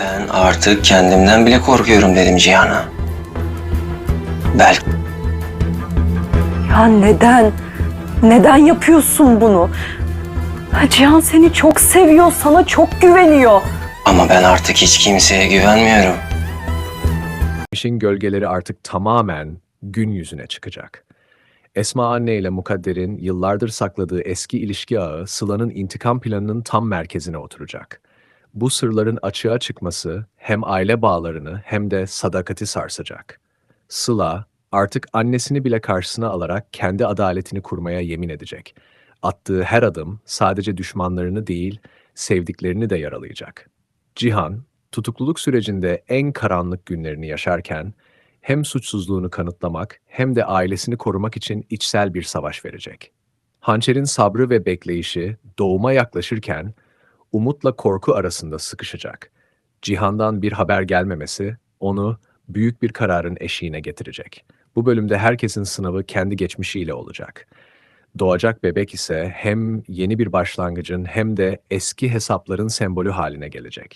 Ben artık kendimden bile korkuyorum dedim Cihan'a. Belki Ya neden? Neden yapıyorsun bunu? Ha, Cihan seni çok seviyor, sana çok güveniyor. ama ben artık hiç kimseye güvenmiyorum. İşin gölgeleri artık tamamen gün yüzüne çıkacak. Esma anne ile Mukadder'in yıllardır sakladığı eski ilişki ağı Sıla'nın intikam planının tam merkezine oturacak. Bu sırların açığa çıkması hem aile bağlarını hem de sadakati sarsacak. Sıla artık annesini bile karşısına alarak kendi adaletini kurmaya yemin edecek. Attığı her adım sadece düşmanlarını değil, sevdiklerini de yaralayacak. Cihan, tutukluluk sürecinde en karanlık günlerini yaşarken hem suçsuzluğunu kanıtlamak hem de ailesini korumak için içsel bir savaş verecek. Hançer'in sabrı ve bekleyişi doğuma yaklaşırken umutla korku arasında sıkışacak. Cihan'dan bir haber gelmemesi onu büyük bir kararın eşiğine getirecek. Bu bölümde herkesin sınavı kendi geçmişiyle olacak. Doğacak bebek ise hem yeni bir başlangıcın hem de eski hesapların sembolü haline gelecek.